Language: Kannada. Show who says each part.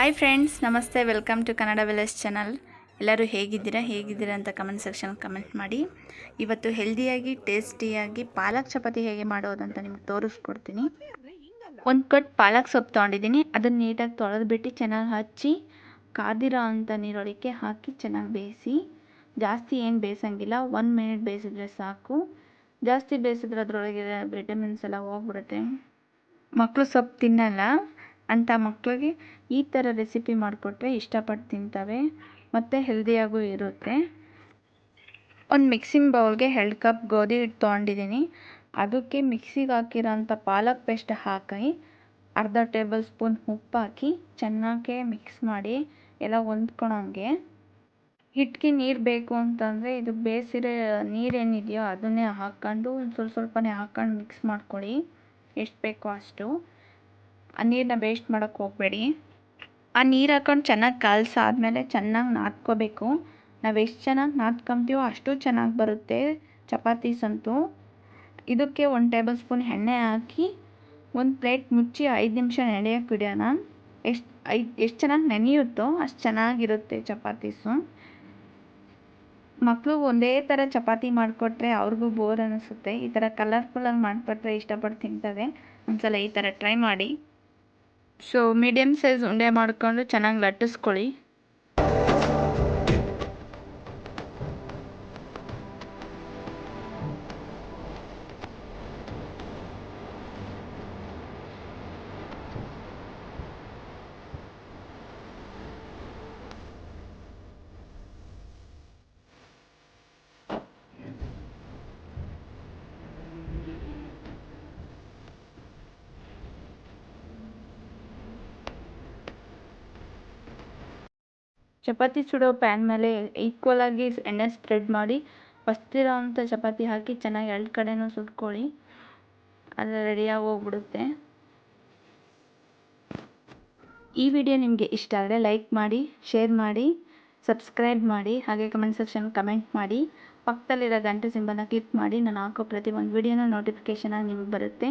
Speaker 1: ಹಾಯ್ ಫ್ರೆಂಡ್ಸ್ ನಮಸ್ತೆ. Welcome to Kannada village channel ಎಲ್ಲರೂ ಹೇಗಿದ್ದೀರಾ? ಹೇಗಿದ್ದೀರಾ ಅಂತ ಕಮೆಂಟ್ ಸೆಕ್ಷನ್ ಕಮೆಂಟ್ ಮಾಡಿ. ಇವತ್ತು ಹೆಲ್ದಿಯಾಗಿ ಟೇಸ್ಟಿಯಾಗಿ ಪಾಲಕ್ ಚಪಾತಿ ಹೇಗೆ ಮಾಡೋದು ಅಂತ ನಿಮ್ಗೆ ತೋರಿಸ್ಕೊಡ್ತೀನಿ. ಒಂದು ಕಟ್ ಪಾಲಕ್ ಸೊಪ್ಪು ತೊಗೊಂಡಿದ್ದೀನಿ. ಅದನ್ನು ನೀಟಾಗಿ ತೊಳೆದ್ಬಿಟ್ಟು ಚೆನ್ನಾಗಿ ಹಚ್ಚಿ, ಕಾದಿರೋ ಅಂಥ ನೀರೊಳಕ್ಕೆ ಹಾಕಿ ಚೆನ್ನಾಗಿ ಬೇಯಿಸಿ. ಜಾಸ್ತಿ ಏನು ಬೇಯಿಸಂಗಿಲ್ಲ. ಒನ್ ಮಿನಿಟ್ ಬೇಯಿಸಿದ್ರೆ ಸಾಕು. ಜಾಸ್ತಿ ಬೇಯಿಸಿದ್ರೆ ಅದರೊಳಗೆ ವಿಟಮಿನ್ಸ್ ಎಲ್ಲ ಹೋಗ್ಬಿಡುತ್ತೆ. ಮಕ್ಕಳು ಸೊಪ್ಪು ತಿನ್ನಲ್ಲ. ಅಂಥ ಮಕ್ಕಳಿಗೆ ಈ ಥರ ರೆಸಿಪಿ ಮಾಡಿಕೊಟ್ರೆ ಇಷ್ಟಪಟ್ಟು ತಿಂತವೆ ಮತ್ತು ಹೆಲ್ದಿಯಾಗೂ ಇರುತ್ತೆ. ಒಂದು ಮಿಕ್ಸಿಂಗ್ ಬೌಲ್ಗೆ ಎರಡು ಕಪ್ ಗೋಧಿ ಹಿಟ್ಟು ತೊಗೊಂಡಿದ್ದೀನಿ. ಅದಕ್ಕೆ ಮಿಕ್ಸಿಗೆ ಹಾಕಿರೋಂಥ ಪಾಲಕ್ ಪೇಸ್ಟ್ ಹಾಕಿ ಅರ್ಧ ಟೇಬಲ್ ಸ್ಪೂನ್ ಉಪ್ಪು ಹಾಕಿ ಚೆನ್ನಾಗಿ ಮಿಕ್ಸ್ ಮಾಡಿ ಎಲ್ಲ ಹೊಂದ್ಕೊಳಂಗೆ. ಹಿಟ್ಟಿಗೆ ನೀರು ಬೇಕು ಅಂತಂದರೆ ಇದು ಬೇಯಿಸಿರೋ ನೀರೇನಿದೆಯೋ ಅದನ್ನೇ ಹಾಕ್ಕೊಂಡು ಸ್ವಲ್ಪ ಸ್ವಲ್ಪನೇ ಹಾಕ್ಕೊಂಡು ಮಿಕ್ಸ್ ಮಾಡ್ಕೊಳ್ಳಿ. ಎಷ್ಟು ಬೇಕೋ ಅಷ್ಟು. ಆ ನೀರನ್ನ ವೇಸ್ಟ್ ಮಾಡೋಕ್ಕೆ ಹೋಗಬೇಡಿ. ಆ ನೀರು ಹಾಕೊಂಡು ಚೆನ್ನಾಗಿ ಕಲಸಾದ್ಮೇಲೆ ಚೆನ್ನಾಗಿ ನಾದ್ಕೋಬೇಕು. ನಾವು ಎಷ್ಟು ಚೆನ್ನಾಗಿ ನಾದ್ಕೊತೀವೋ ಅಷ್ಟು ಚೆನ್ನಾಗಿ ಬರುತ್ತೆ ಚಪಾತೀಸ್ ಅಂತೂ. ಇದಕ್ಕೆ ಒಂದು ಟೇಬಲ್ ಸ್ಪೂನ್ ಎಣ್ಣೆ ಹಾಕಿ ಒಂದು ಪ್ಲೇಟ್ ಮುಚ್ಚಿ ಐದು ನಿಮಿಷ ನೆನೆಯೋಕೆ ಬಿಡೋಣ ಎಷ್ಟು ಐದು ಎಷ್ಟು ಚೆನ್ನಾಗಿ ನೆನೆಯುತ್ತೋ ಅಷ್ಟು ಚೆನ್ನಾಗಿರುತ್ತೆ ಚಪಾತೀಸು. ಮಕ್ಕಳು ಒಂದೇ ಥರ ಚಪಾತಿ ಮಾಡಿಕೊಟ್ರೆ ಅವ್ರಿಗೂ ಬೋರ್ ಅನಿಸುತ್ತೆ. ಈ ಥರ ಕಲರ್ಫುಲ್ಲಾಗಿ ಮಾಡಿಕೊಟ್ರೆ ಇಷ್ಟಪಟ್ಟು ತಿಂತವೆ ಒಂದ್ಸಲ ಈ ಥರ ಟ್ರೈ ಮಾಡಿ. ಸೊ ಮೀಡಿಯಮ್ ಸೈಜ್ ಉಂಡೆ ಮಾಡಿಕೊಂಡು ಚೆನ್ನಾಗಿ ಲಟ್ಟಿಸ್ಕೊಳ್ಳಿ. ಚಪಾತಿ ಸುಡೋ ಪ್ಯಾನ್ ಮೇಲೆ ಈಕ್ವಲಾಗಿ ಎಣ್ಣೆ ಸ್ಪ್ರೆಡ್ ಮಾಡಿ ಫಸ್ಟ್ ಚಪಾತಿ ಹಾಕಿ ಚೆನ್ನಾಗಿ ಎರಡು ಕಡೆಯೂ ಸುಟ್ಕೊಳ್ಳಿ. ಅದು ರೆಡಿಯಾಗಿ ಹೋಗ್ಬಿಡುತ್ತೆ ಈ ವಿಡಿಯೋ ನಿಮಗೆ ಇಷ್ಟ ಆದರೆ ಲೈಕ್ ಮಾಡಿ ಶೇರ್ ಮಾಡಿ ಸಬ್ಸ್ಕ್ರೈಬ್ ಮಾಡಿ, ಹಾಗೆ ಕಮೆಂಟ್ ಸೆಕ್ಷನ್ ಕಮೆಂಟ್ ಮಾಡಿ. ಪಕ್ಕದಲ್ಲಿರೋ ಗಂಟೆ ಸಿಂಬಲ್ನ ಕ್ಲಿಕ್ ಮಾಡಿ, ನಾನು ಹಾಕೋ ಪ್ರತಿ ಒಂದು ವಿಡಿಯೋನ ನೋಟಿಫಿಕೇಷನಾಗಿ ನಿಮಗೆ ಬರುತ್ತೆ.